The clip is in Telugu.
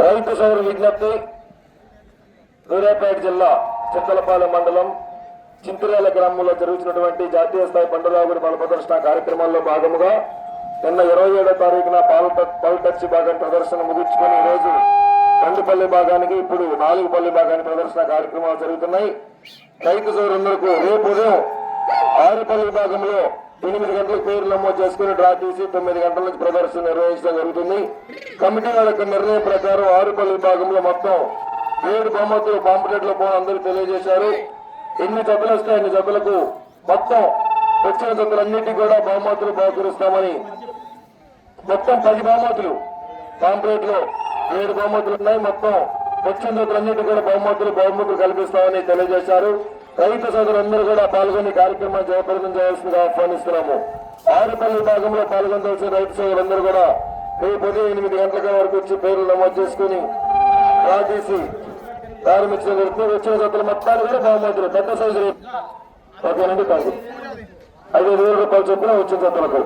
రైతు సౌర విజ్ఞప్తి సూర్యాపేట జిల్లా చింతలపాలెం మండలం చింతరేల గ్రామంలో జరుగుతున్నటువంటి జాతీయ స్థాయి పండురాగుడి బల ప్రదర్శన కార్యక్రమాల్లో భాగముగా నిన్న ఇరవై ఏడో తారీఖున పాల పాలటచ్చి భాగం ప్రదర్శన ముగించుకొని ఈ రోజు రెండుపల్లి భాగానికి ఇప్పుడు నాలుగు పల్లి భాగానికి ప్రదర్శన కార్యక్రమాలు జరుగుతున్నాయి. రైతు సోదరులందరికీ రేపు ఉదయం ఆరుపల్లి భాగంలో ఎనిమిది గంటలకు పేరు నమోదు చేసుకుని డ్రా తీసి తొమ్మిది గంటల నుంచి ప్రదర్శన నిర్వహించడం జరుగుతుంది. కమిటీ వాళ్ళ నిర్ణయం ప్రకారం ఆరుపల్లి భాగంలో మొత్తం ఏడు బహుమతులు పాంప్లెట్లు పోవడం అందరూ తెలియజేశారు. ఎన్ని జతలు వస్తే అన్ని జతలకు మొత్తం వచ్చిన జతలన్నిటికీ కూడా బహుమతులు బహుకరిస్తామని మొత్తం పది బహుమతులు పాంప్లెట్లో ఏడు బహుమతులు ఉన్నాయి. మొత్తం వచ్చిన జతలన్నిటికీ కూడా బహుమతులు బహుమతులు కల్పిస్తామని తెలియజేశారు. రైతు సోదరులందరూ కూడా పాల్గొని కార్యక్రమాన్ని జయప్రదం చేయాల్సిందిగా ఆహ్వానిస్తున్నాము. ఆరుపల్లి భాగంలో పాల్గొనవలసిన రైతు సోదరులందరూ కూడా రేపు ఉదయం ఎనిమిది గంటల వరకు వచ్చి పేర్లు నమోదు చేసుకుని రాజేసి ప్రారంభించిన వరకు వచ్చిన జతలు మొత్తాన్ని కూడా బహుమతులు పెద్ద సైజు ఓకే నుండి కాదు ఐదు వేల రూపాయలు చొప్పున వచ్చిన జతలకు